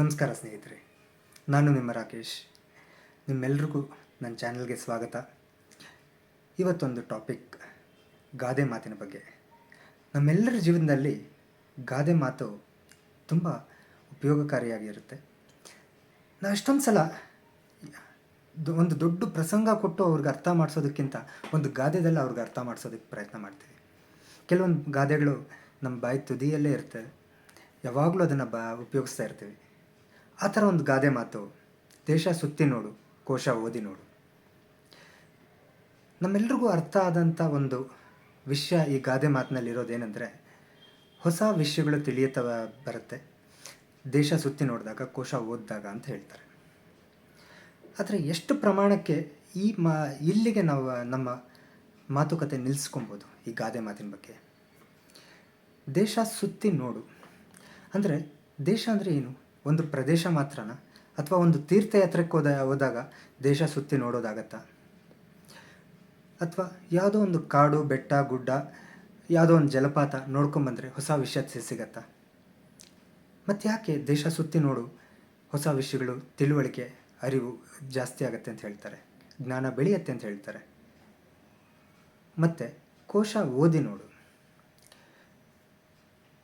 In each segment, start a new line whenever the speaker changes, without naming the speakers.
ನಮಸ್ಕಾರ ಸ್ನೇಹಿತರೆ, ನಾನು ನಿಮ್ಮ ರಾಕೇಶ್. ನಿಮ್ಮೆಲ್ರಿಗೂ ನನ್ನ ಚಾನಲ್ಗೆ ಸ್ವಾಗತ. ಇವತ್ತೊಂದು ಟಾಪಿಕ್, ಗಾದೆ ಮಾತಿನ ಬಗ್ಗೆ. ನಮ್ಮೆಲ್ಲರ ಜೀವನದಲ್ಲಿ ಗಾದೆ ಮಾತು ತುಂಬ ಉಪಯೋಗಕಾರಿಯಾಗಿರುತ್ತೆ. ನಾವು ಎಷ್ಟೊಂದು ಸಲ ಒಂದು ದೊಡ್ಡ ಪ್ರಸಂಗ ಕೊಟ್ಟು ಅವ್ರಿಗೆ ಅರ್ಥ ಮಾಡಿಸೋದಕ್ಕಿಂತ ಒಂದು ಗಾದೆದಲ್ಲಿ ಅವ್ರಿಗೆ ಅರ್ಥ ಮಾಡಿಸೋದಕ್ಕೆ ಪ್ರಯತ್ನ ಮಾಡ್ತೀವಿ. ಕೆಲವೊಂದು ಗಾದೆಗಳು ನಮ್ಮ ಬಾಯಿ ತುದಿಯಲ್ಲೇ ಇರ್ತವೆ ಯಾವಾಗಲೂ ಅದನ್ನು ಬಾ ಉಪಯೋಗಿಸ್ತಾ ಇರ್ತೀವಿ. ಆ ಥರ ಒಂದು ಗಾದೆ ಮಾತು. ದೇಶ ಸುತ್ತಿ ನೋಡು, ಕೋಶ ಓದಿ ನೋಡು. ನಮ್ಮೆಲ್ರಿಗೂ ಅರ್ಥ ಆದಂಥ ಒಂದು ವಿಷಯ ಈ ಗಾದೆ ಮಾತಿನಲ್ಲಿರೋದೇನೆಂದರೆ, ಹೊಸ ವಿಷಯಗಳು ತಿಳಿಯುತ್ತಾ ಬರುತ್ತೆ. ದೇಶ ಸುತ್ತಿ ನೋಡಿದಾಗ, ಕೋಶ ಓದಿದಾಗ ಅಂತ ಹೇಳ್ತಾರೆ. ಆದರೆ ಎಷ್ಟು ಪ್ರಮಾಣಕ್ಕೆ ಈ ಮಾ, ಇಲ್ಲಿಗೆ ನಾವು, ನಮ್ಮ ಮಾತುಕತೆ ನಿಲ್ಲಿಸ್ಕೊಬೋದು ಈ ಗಾದೆ ಮಾತಿನ ಬಗ್ಗೆ? ದೇಶ ಸುತ್ತಿ ನೋಡು. ಅಂದರೆ ದೇಶ ಅಂದರೆ ಏನು? ಒಂದು ಪ್ರದೇಶ ಮಾತ್ರನಾ? ಅಥವಾ ಒಂದು ತೀರ್ಥಯಾತ್ರೆಗೆ ಹೋದ ಹೋದಾಗ ದೇಶ ಸುತ್ತಿ ನೋಡೋದಾಗತ್ತಾ? ಅಥವಾ ಯಾವುದೋ ಒಂದು ಕಾಡು, ಬೆಟ್ಟ, ಗುಡ್ಡ, ಯಾವುದೋ ಒಂದು ಜಲಪಾತ ನೋಡ್ಕೊಂಬಂದರೆ ಹೊಸ ವಿಷಯ ಸಿಗತ್ತಾ? ಮತ್ತು ಯಾಕೆ ದೇಶ ಸುತ್ತಿ ನೋಡು ಹೊಸ ವಿಷಯಗಳು, ತಿಳುವಳಿಕೆ, ಅರಿವು ಜಾಸ್ತಿ ಆಗುತ್ತೆ ಅಂತ ಹೇಳ್ತಾರೆ. ಜ್ಞಾನ ಬೆಳೆಯುತ್ತೆ ಅಂತ ಹೇಳ್ತಾರೆ. ಮತ್ತು ಕೋಶ ಓದಿ ನೋಡು.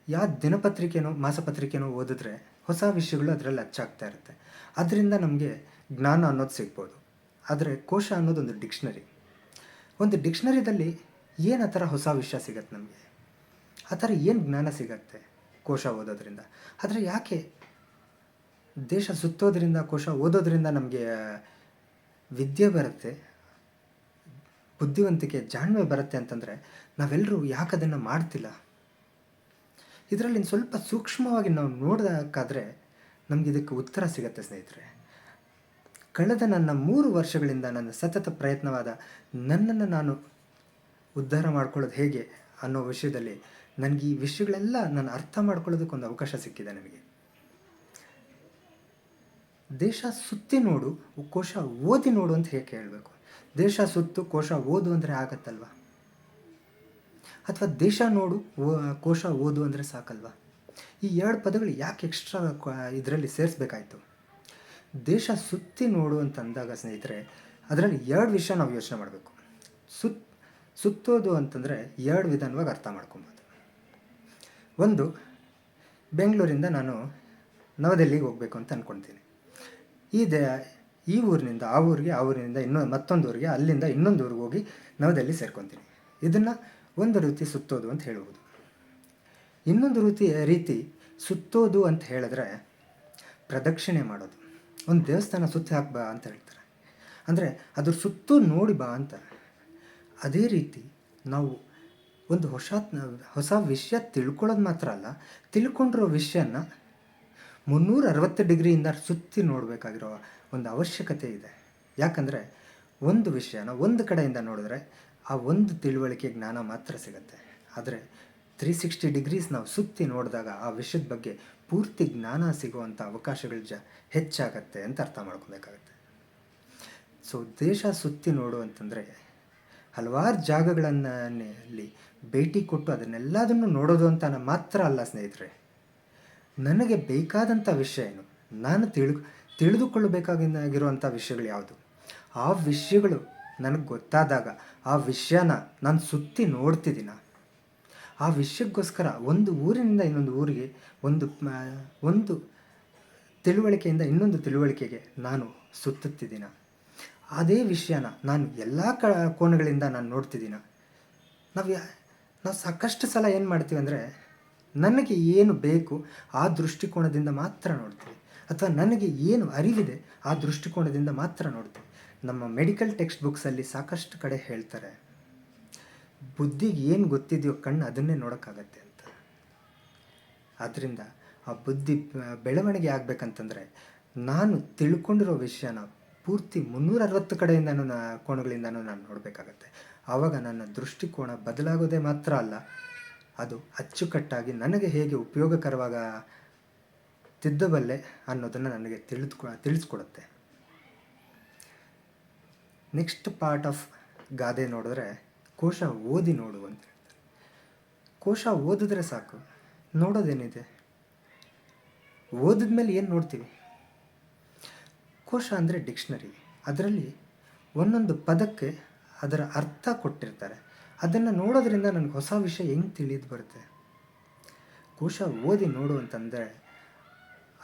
ಯಾವ ದಿನಪತ್ರಿಕೆನೋ, ಮಾಸಪತ್ರಿಕೆನೋ ಓದಿದ್ರೆ ಹೊಸ ವಿಷಯಗಳು ಅದರಲ್ಲಿ ಅಚ್ಚಾಗ್ತಾ ಇರುತ್ತೆ. ಅದರಿಂದ ನಮಗೆ ಜ್ಞಾನ ಅನ್ನೋದು ಸಿಗ್ಬೋದು. ಆದರೆ ಕೋಶ ಅನ್ನೋದು ಒಂದು ಡಿಕ್ಷನರಿ. ಒಂದು ಡಿಕ್ಷನರಿದಲ್ಲಿ ಏನು ಆ ಥರ ಹೊಸ ವಿಷಯ ಸಿಗತ್ತೆ ನಮಗೆ? ಆ ಥರ ಏನು ಜ್ಞಾನ ಸಿಗತ್ತೆ ಕೋಶ ಓದೋದ್ರಿಂದ? ಆದರೆ ಯಾಕೆ ದೇಶ ಸುತ್ತೋದ್ರಿಂದ, ಕೋಶ ಓದೋದ್ರಿಂದ ನಮಗೆ ವಿದ್ಯೆ ಬರುತ್ತೆ? ಬುದ್ಧಿವಂತಿಕೆ, ಜಾಣ್ಮೆ ಬರುತ್ತೆ ಅಂತಂದರೆ ನಾವೆಲ್ಲರೂ ಯಾಕೆ ಅದನ್ನು ಮಾಡ್ತಿಲ್ಲ? ಇದರಲ್ಲಿ ಸ್ವಲ್ಪ ಸೂಕ್ಷ್ಮವಾಗಿ ನಾವು ನೋಡೋದಕ್ಕಾದರೆ ನಮಗೆ ಇದಕ್ಕೆ ಉತ್ತರ ಸಿಗುತ್ತೆ ಸ್ನೇಹಿತರೆ. ಕಳೆದ ನನ್ನ ಮೂರು ವರ್ಷಗಳಿಂದ ನನ್ನ ಸತತ ಪ್ರಯತ್ನವಾದ ನನ್ನನ್ನು ನಾನು ಉದ್ಧಾರ ಮಾಡ್ಕೊಳ್ಳೋದು ಹೇಗೆ ಅನ್ನೋ ವಿಷಯದಲ್ಲಿ ನನಗೆ ಈ ವಿಷಯಗಳೆಲ್ಲ ನಾನು ಅರ್ಥ ಮಾಡ್ಕೊಳ್ಳೋದಕ್ಕೊಂದು ಅವಕಾಶ ಸಿಕ್ಕಿದೆ ನನಗೆ ದೇಶ ಸುತ್ತಿ ನೋಡು, ಕೋಶ ಓದಿ ನೋಡು ಅಂತ ಹೇಗೆ ಹೇಳಬೇಕು ದೇಶ ಸುತ್ತು, ಕೋಶ ಓದು ಅಂದರೆ ಆಗತ್ತಲ್ವಾ? ಅಥವಾ ದೇಶ ನೋಡು ಕೋಶ ಓದು ಅಂದರೆ ಸಾಕಲ್ವಾ? ಈ ಎರಡು ಪದಗಳು ಯಾಕೆ ಎಕ್ಸ್ಟ್ರಾ ಇದರಲ್ಲಿ ಸೇರಿಸ್ಬೇಕಾಯ್ತು? ದೇಶ ಸುತ್ತಿ ನೋಡು ಅಂತ ಅಂದಾಗ ಸ್ನೇಹಿತರೆ, ಅದರಲ್ಲಿ ಎರಡು ವಿಷಯ ನಾವು ಯೋಚನೆ ಮಾಡಬೇಕು. ಸುತ್, ಸುತ್ತೋದು ಅಂತಂದರೆ ಎರಡು ವಿಧಾನವಾಗಿ ಅರ್ಥ ಮಾಡ್ಕೊಬೋದು. ಒಂದು, ಬೆಂಗಳೂರಿಂದ ನಾನು ನವದೆಹಲಿಗೆ ಹೋಗಬೇಕು ಅಂತ ಅಂದ್ಕೊಳ್ತೀನಿ ಈ ದೇ, ಈ ಊರಿನಿಂದ, ಆ ಊರಿಗೆ, ಆ ಊರಿನಿಂದ ಇನ್ನೊಂದು ಮತ್ತೊಂದು ಊರಿಗೆ, ಅಲ್ಲಿಂದ ಇನ್ನೊಂದು ಊರಿಗೆ ಹೋಗಿ ನವದೆಹಲಿ ಸೇರ್ಕೊತೀನಿ. ಇದನ್ನು ಒಂದು ರೀತಿ ಸುತ್ತೋದು ಅಂತ ಹೇಳುವುದು. ಇನ್ನೊಂದು ರೀತಿ ರೀತಿ ಸುತ್ತೋದು ಅಂತ ಹೇಳಿದ್ರೆ ಪ್ರದಕ್ಷಿಣೆ ಮಾಡೋದು. ಒಂದು ದೇವಸ್ಥಾನ ಸುತ್ತಿ ಹಾಕ್ಬಾ ಅಂತ ಹೇಳ್ತಾರೆ. ಅಂದರೆ ಅದ್ರ ಸುತ್ತು ನೋಡಿ ಬಾ ಅಂತ. ಅದೇ ರೀತಿ ನಾವು ಒಂದು ಹೊಸ ಹೊಸ ವಿಷಯ ತಿಳ್ಕೊಳ್ಳೋದು ಮಾತ್ರ ಅಲ್ಲ, ತಿಳ್ಕೊಂಡಿರೋ ವಿಷಯನ ಮುನ್ನೂರ ಅರವತ್ತು ಡಿಗ್ರಿಯಿಂದ ಸುತ್ತಿ ನೋಡಬೇಕಾಗಿರೋ ಒಂದು ಅವಶ್ಯಕತೆ ಇದೆ. ಯಾಕಂದರೆ ಒಂದು ವಿಷಯನ ಒಂದು ಕಡೆಯಿಂದ ನೋಡಿದ್ರೆ ಆ ಒಂದು ತಿಳುವಳಿಕೆ ಜ್ಞಾನ ಮಾತ್ರ ಸಿಗುತ್ತೆ. ಆದರೆ ತ್ರೀ ಸಿಕ್ಸ್ಟಿ ಡಿಗ್ರೀಸ್ ನಾವು ಸುತ್ತಿ ನೋಡಿದಾಗ ಆ ವಿಷಯದ ಬಗ್ಗೆ ಪೂರ್ತಿ ಜ್ಞಾನ ಸಿಗುವಂಥ ಅವಕಾಶಗಳು ಜ ಹೆಚ್ಚಾಗತ್ತೆ ಅಂತ ಅರ್ಥ ಮಾಡ್ಕೊಬೇಕಾಗತ್ತೆ. ಸೊ ದೇಶ ಸುತ್ತಿ ನೋಡು ಅಂತಂದರೆ ಹಲವಾರು ಜಾಗಗಳನ್ನು ಅಲ್ಲಿ ಭೇಟಿ ಕೊಟ್ಟು ಅದನ್ನೆಲ್ಲದನ್ನು ನೋಡೋದು ಅಂತ ಮಾತ್ರ ಅಲ್ಲ ಸ್ನೇಹಿತರೆ. ನನಗೆ ಬೇಕಾದಂಥ ವಿಷಯ ಏನು? ನಾನು ತಿಳು ತಿಳಿದುಕೊಳ್ಳಬೇಕಾಗಿರುವಂಥ ವಿಷಯಗಳು ಯಾವುದು? ಆ ವಿಷಯಗಳು ನನಗೆ ಗೊತ್ತಾದಾಗ ಆ ವಿಷಯನ ನಾನು ಸುತ್ತಿ ನೋಡ್ತಿದ್ದೀನ. ಆ ವಿಷಯಕ್ಕೋಸ್ಕರ ಒಂದು ಊರಿನಿಂದ ಇನ್ನೊಂದು ಊರಿಗೆ ಒಂದು ಒಂದು ತಿಳುವಳಿಕೆಯಿಂದ ಇನ್ನೊಂದು ತಿಳುವಳಿಕೆಗೆ ನಾನು ಸುತ್ತುತ್ತಿದ್ದೀನ. ಅದೇ ವಿಷಯನ ನಾನು ಎಲ್ಲ ಕ, ಕೋಣಗಳಿಂದ ನಾನು ನೋಡ್ತಿದ್ದೀನ. ನಾವು ನಾವು ಸಾಕಷ್ಟು ಸಲ ಏನು ಮಾಡ್ತೀವಿ ಅಂದರೆ ನನಗೆ ಏನು ಬೇಕು ಆ ದೃಷ್ಟಿಕೋನದಿಂದ ಮಾತ್ರ ನೋಡ್ತೀವಿ. ಅಥವಾ ನನಗೆ ಏನು ಅರಿವಿದೆ ಆ ದೃಷ್ಟಿಕೋನದಿಂದ ಮಾತ್ರ ನೋಡ್ತೀವಿ. ನಮ್ಮ ಮೆಡಿಕಲ್ ಟೆಕ್ಸ್ಟ್ ಬುಕ್ಸಲ್ಲಿ ಸಾಕಷ್ಟು ಕಡೆ ಹೇಳ್ತಾರೆ, ಬುದ್ಧಿಗೆ ಏನು ಗೊತ್ತಿದೆಯೋ ಕಣ್ಣು ಅದನ್ನೇ ನೋಡೋಕ್ಕಾಗತ್ತೆ ಅಂತ. ಆದ್ದರಿಂದ ಆ ಬುದ್ಧಿ ಬೆಳವಣಿಗೆ ಆಗಬೇಕಂತಂದರೆ ನಾನು ತಿಳ್ಕೊಂಡಿರೋ ವಿಷಯನ ಪೂರ್ತಿ ಮುನ್ನೂರ ಅರವತ್ತು ಕಡೆಯಿಂದನೂ ನಾ, ಕೋಣಗಳಿಂದನೂ ನಾನು ನೋಡಬೇಕಾಗತ್ತೆ. ಆವಾಗ ನನ್ನ ದೃಷ್ಟಿಕೋನ ಬದಲಾಗೋದೇ ಮಾತ್ರ ಅಲ್ಲ, ಅದು ಅಚ್ಚುಕಟ್ಟಾಗಿ ನನಗೆ ಹೇಗೆ ಉಪಯೋಗಕರವಾಗ ತಿದ್ದಬಲ್ಲೆ ಅನ್ನೋದನ್ನು ನನಗೆ ತಿಳಿದುಕೊ, ತಿಳಿಸ್ಕೊಡುತ್ತೆ. ನೆಕ್ಸ್ಟ್ ಪಾರ್ಟ್ ಆಫ್ ಗಾದೆ ನೋಡಿದ್ರೆ ಕೋಶ ಓದಿ ನೋಡು ಅಂತ ಕೋಶ ಓದಿದ್ರೆ ಸಾಕು. ನೋಡೋದೇನಿದೆ? ಓದಿದ ಮೇಲೆ ಏನು ನೋಡ್ತೀವಿ? ಕೋಶ ಅಂದರೆ ಡಿಕ್ಷನರಿ. ಅದರಲ್ಲಿ ಒಂದೊಂದು ಪದಕ್ಕೆ ಅದರ ಅರ್ಥ ಕೊಟ್ಟಿರ್ತಾರೆ. ಅದನ್ನು ನೋಡೋದ್ರಿಂದ ನನಗೆ ಹೊಸ ವಿಷಯ ಹೆಂಗೆ ತಿಳಿದು ಬರುತ್ತೆ? ಕೋಶ ಓದಿ ನೋಡು ಅಂತಂದರೆ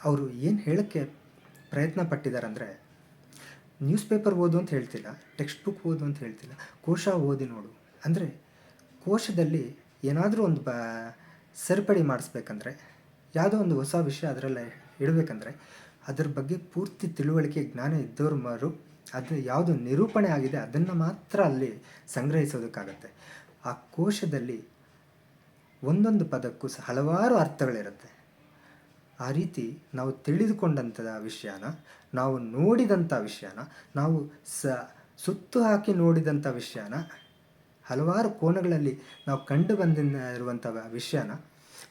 ಅವರು ಏನು ಹೇಳೋಕ್ಕೆ ಪ್ರಯತ್ನ ಪಟ್ಟಿದ್ದಾರೆ ಅಂದರೆ ನ್ಯೂಸ್ ಪೇಪರ್ ಓದು ಅಂತ ಹೇಳ್ತಿಲ್ಲ ಟೆಕ್ಸ್ಟ್ ಬುಕ್ ಓದು ಅಂತ ಹೇಳ್ತಿಲ್ಲ, ಕೋಶ ಓದಿ ನೋಡು. ಅಂದರೆ ಕೋಶದಲ್ಲಿ ಏನಾದರೂ ಒಂದು ಬ, ಸರಿಪಡಿ ಮಾಡಿಸ್ಬೇಕಂದ್ರೆ, ಯಾವುದೋ ಒಂದು ಹೊಸ ವಿಷಯ ಅದರಲ್ಲಿ ಇಡಬೇಕಂದ್ರೆ, ಅದ್ರ ಬಗ್ಗೆ ಪೂರ್ತಿ ತಿಳುವಳಿಕೆ, ಜ್ಞಾನ ಇದ್ದವ್ರು ಮರು ಅದು ಯಾವುದು ನಿರೂಪಣೆ ಆಗಿದೆ ಅದನ್ನು ಮಾತ್ರ ಅಲ್ಲಿ ಸಂಗ್ರಹಿಸೋದಕ್ಕಾಗತ್ತೆ. ಆ ಕೋಶದಲ್ಲಿ ಒಂದೊಂದು ಪದಕ್ಕೂ ಸಹ ಹಲವಾರು ಅರ್ಥಗಳಿರುತ್ತೆ. ಆ ರೀತಿ ನಾವು ತಿಳಿದುಕೊಂಡಂಥ ವಿಷಯನ, ನಾವು ನೋಡಿದಂಥ ವಿಷಯನ, ನಾವು ಸ, ಸುತ್ತು ಹಾಕಿ ನೋಡಿದಂಥ ವಿಷಯನ, ಹಲವಾರು ಕೋನಗಳಲ್ಲಿ ನಾವು ಕಂಡು ಬಂದಿನ ಇರುವಂಥ ವಿಷಯನ,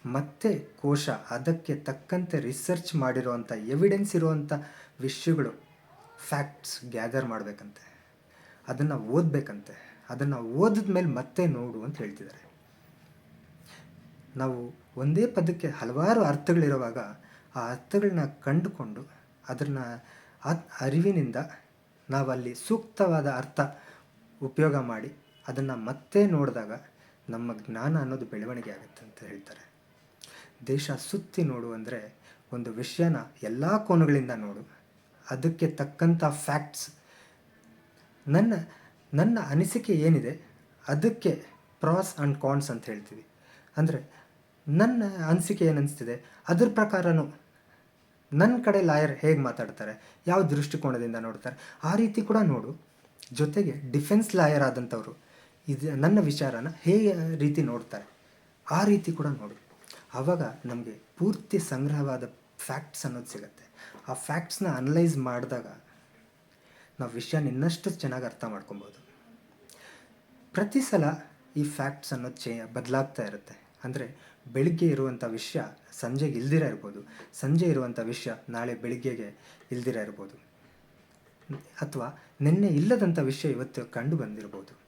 ಮತ್ತೆ ಕೋಶ ಅದಕ್ಕೆ ತಕ್ಕಂತೆ ರಿಸರ್ಚ್ ಮಾಡಿರುವಂಥ ಎವಿಡೆನ್ಸ್ ಇರುವಂಥ ವಿಷಯಗಳು ಫ್ಯಾಕ್ಟ್ಸ್ ಗ್ಯಾದರ್ ಮಾಡಬೇಕಂತೆ. ಅದನ್ನು ಓದಬೇಕಂತೆ. ಅದನ್ನು ಓದಿದ ಮೇಲೆ ಮತ್ತೆ ನೋಡು ಅಂತ ಹೇಳ್ತಿದ್ದಾರೆ. ನಾವು ಒಂದೇ ಪದಕ್ಕೆ ಹಲವಾರು ಅರ್ಥಗಳಿರುವಾಗ ಆ ಅರ್ಥಗಳನ್ನ ಕಂಡುಕೊಂಡು ಅದನ್ನು ಅರಿವಿನಿಂದ ನಾವಲ್ಲಿ ಸೂಕ್ತವಾದ ಅರ್ಥ ಉಪಯೋಗ ಮಾಡಿ ಅದನ್ನು ಮತ್ತೆ ನೋಡಿದಾಗ ನಮ್ಮ ಜ್ಞಾನ ಅನ್ನೋದು ಬೆಳವಣಿಗೆ ಆಗುತ್ತೆ ಅಂತ ಹೇಳ್ತಾರೆ. ದೇಶ ಸುತ್ತಿ ನೋಡು ಅಂದರೆ ಒಂದು ವಿಷಯನ ಎಲ್ಲ ಕೋನಗಳಿಂದ ನೋಡು. ಅದಕ್ಕೆ ತಕ್ಕಂಥ ಫ್ಯಾಕ್ಟ್ಸ್ ನನ್ನ ನನ್ನ ಅನಿಸಿಕೆ ಏನಿದೆ? ಅದಕ್ಕೆ ಪ್ರಾಸ್ ಆ್ಯಂಡ್ ಕಾನ್ಸ್ ಅಂತ ಹೇಳ್ತೀವಿ. ಅಂದರೆ ನನ್ನ ಅನಿಸಿಕೆ ಏನು ಅನಿಸ್ತಿದೆ ಅದ್ರ ಪ್ರಕಾರನೂ ನನ್ನ ಕಡೆ ಲಾಯರ್ ಹೇಗೆ ಮಾತಾಡ್ತಾರೆ? ಯಾವ ದೃಷ್ಟಿಕೋನದಿಂದ ನೋಡ್ತಾರೆ? ಆ ರೀತಿ ಕೂಡ ನೋಡು. ಜೊತೆಗೆ ಡಿಫೆನ್ಸ್ ಲಾಯರ್ ಆದಂಥವರು, ಇದು ನನ್ನ ವಿಚಾರನ ಹೇಗೆ ರೀತಿ ನೋಡ್ತಾರೆ? ಆ ರೀತಿ ಕೂಡ ನೋಡು. ಆವಾಗ ನಮಗೆ ಪೂರ್ತಿ ಸಂಗ್ರಹವಾದ ಫ್ಯಾಕ್ಟ್ಸ್ ಅನ್ನೋದು ಸಿಗುತ್ತೆ. ಆ ಫ್ಯಾಕ್ಟ್ಸ್ನ ಅನಲೈಸ್ ಮಾಡಿದಾಗ ನಾವು ವಿಷಯನ ಇನ್ನಷ್ಟು ಚೆನ್ನಾಗಿ ಅರ್ಥ ಮಾಡ್ಕೊಬೋದು. ಪ್ರತಿ ಸಲ ಈ ಫ್ಯಾಕ್ಟ್ಸ್ ಅನ್ನೋದು ಚೇ, ಬದಲಾಗ್ತಾ ಇರುತ್ತೆ. ಅಂದರೆ ಬೆಳಿಗ್ಗೆ ಇರುವಂಥ ವಿಷಯ ಸಂಜೆಗೆ ಇಲ್ದಿರ ಇರ್ಬೋದು. ಸಂಜೆ ಇರುವಂಥ ವಿಷಯ ನಾಳೆ ಬೆಳಿಗ್ಗೆಗೆ ಇಲ್ದಿರ ಇರ್ಬೋದು. ಅಥವಾ ನಿನ್ನೆ ಇಲ್ಲದಂಥ ವಿಷಯ ಇವತ್ತು ಕಂಡು ಬಂದಿರ್ಬೋದು.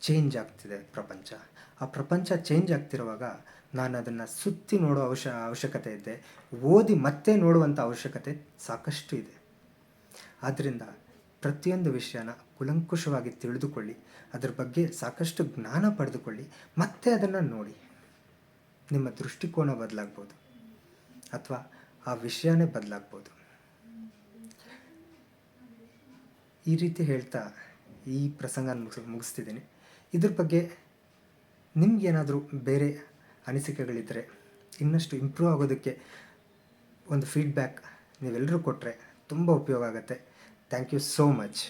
ಚೇಂಜ್ ಆಗ್ತಿದೆ ಪ್ರಪಂಚ. ಆ ಪ್ರಪಂಚ ಚೇಂಜ್ ಆಗ್ತಿರುವಾಗ ನಾನು ಅದನ್ನು ಸುತ್ತಿ ನೋಡೋ ಅವಶ್ಯ ಅವಶ್ಯಕತೆ ಇದೆ. ಓದಿ ಮತ್ತೆ ನೋಡುವಂಥ ಅವಶ್ಯಕತೆ ಸಾಕಷ್ಟು ಇದೆ. ಆದ್ದರಿಂದ ಪ್ರತಿಯೊಂದು ವಿಷಯನ ಕುಲಂಕುಷವಾಗಿ ತಿಳಿದುಕೊಳ್ಳಿ. ಅದರ ಬಗ್ಗೆ ಸಾಕಷ್ಟು ಜ್ಞಾನ ಪಡೆದುಕೊಳ್ಳಿ. ಮತ್ತೆ ಅದನ್ನು ನೋಡಿ. ನಿಮ್ಮ ದೃಷ್ಟಿಕೋನ ಬದಲಾಗ್ಬೋದು. ಅಥವಾ ಆ ವಿಷಯನೇ ಬದಲಾಗ್ಬೋದು. ಈ ರೀತಿ ಹೇಳ್ತಾ ಈ ಪ್ರಸಂಗ ಮುಗಿಸ್, ಮುಗಿಸ್ತಿದ್ದೀನಿ. ಇದ್ರ ಬಗ್ಗೆ ನಿಮ್ಗೇನಾದರೂ ಬೇರೆ ಅನಿಸಿಕೆಗಳಿದ್ದರೆ ಇನ್ನಷ್ಟು ಇಂಪ್ರೂವ್ ಆಗೋದಕ್ಕೆ ಒಂದು ಫೀಡ್ಬ್ಯಾಕ್ ನೀವೆಲ್ಲರೂ ಕೊಟ್ಟರೆ ತುಂಬ ಉಪಯೋಗ ಆಗುತ್ತೆ. Thank you so much